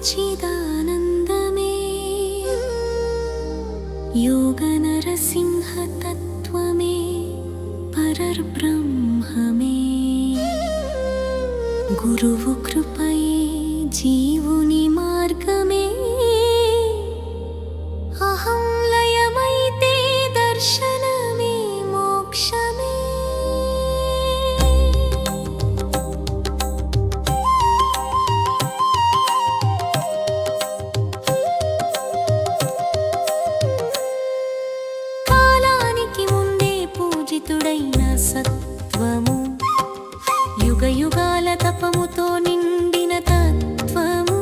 सच्चिदानन्दमे योगनरसिंहतत्त्वमे परर्ब्रह्ममे नरसिंहतत्त्वमे गुरुः कृपये जीव పూజితుడైన సత్వము. యుగ యుగాల తపముతో నిండిన తత్వము.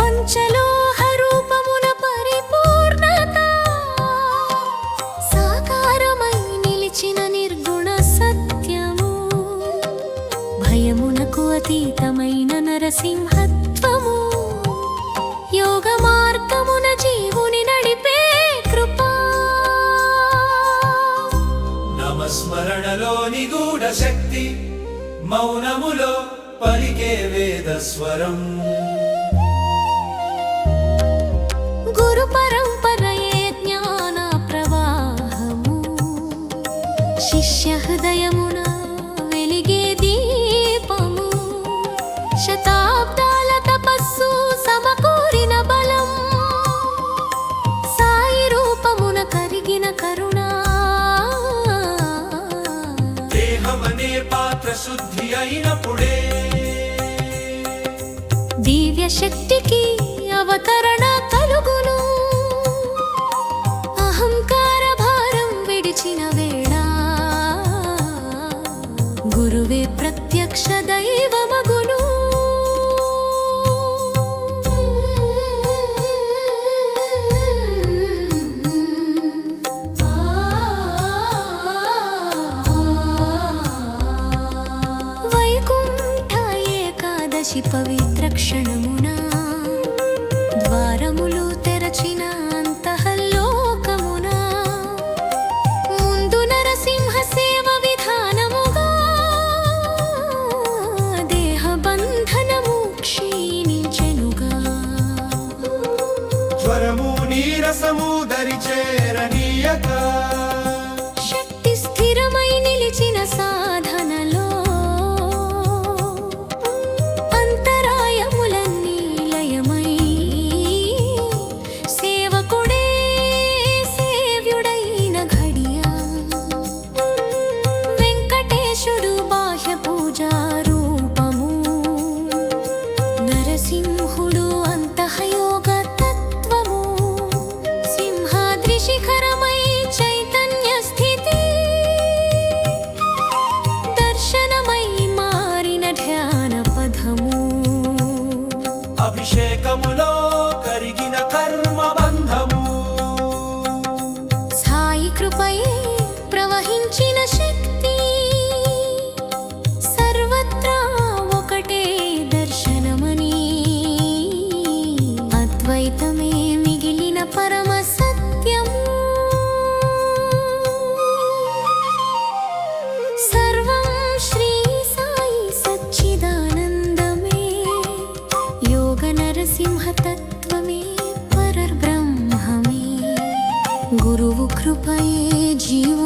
పంచలోహ రూపమున పరిపూర్ణత. సాకారమై నిలిచిన నిర్గుణ సత్యము. భయమునకు అతీతమైన నరసింహత్వము. యోగ మార్గమున జీవ శక్తి మౌనములో పలికే వేద స్వరం. గురు పరంపరయే జ్ఞాన ప్రవాహము. శిష్య హృదయమున వెలిగే దీపము. శతాబ్దాల తపస్సు సమకూరిన బలం. సాయి రూపమున కరిగిన కరుణా శుద్ధి అయినప్పుడే. దివ్య శక్తికి అవతరణ కలుగు ఏకాదశి పవిత్ర క్షణమున ద్వారములు తెరచిన అంతఃలోకమున. ముందు నరసింహ సేవ విధానముగా దేహ బంధనము క్షీణించెనుగా. జ్వరము నీరసము దరి చేరనీయక శక్తి స్థిరమై నిలిచిన సాధనలో అభిషేకములో కరిగిన కర్మ బంధము. సాయి కృపై ప్రవహించిన శక్తి ब्रह्मतत्त्वमे परब्रह्ममे गुरुः कृपये जीव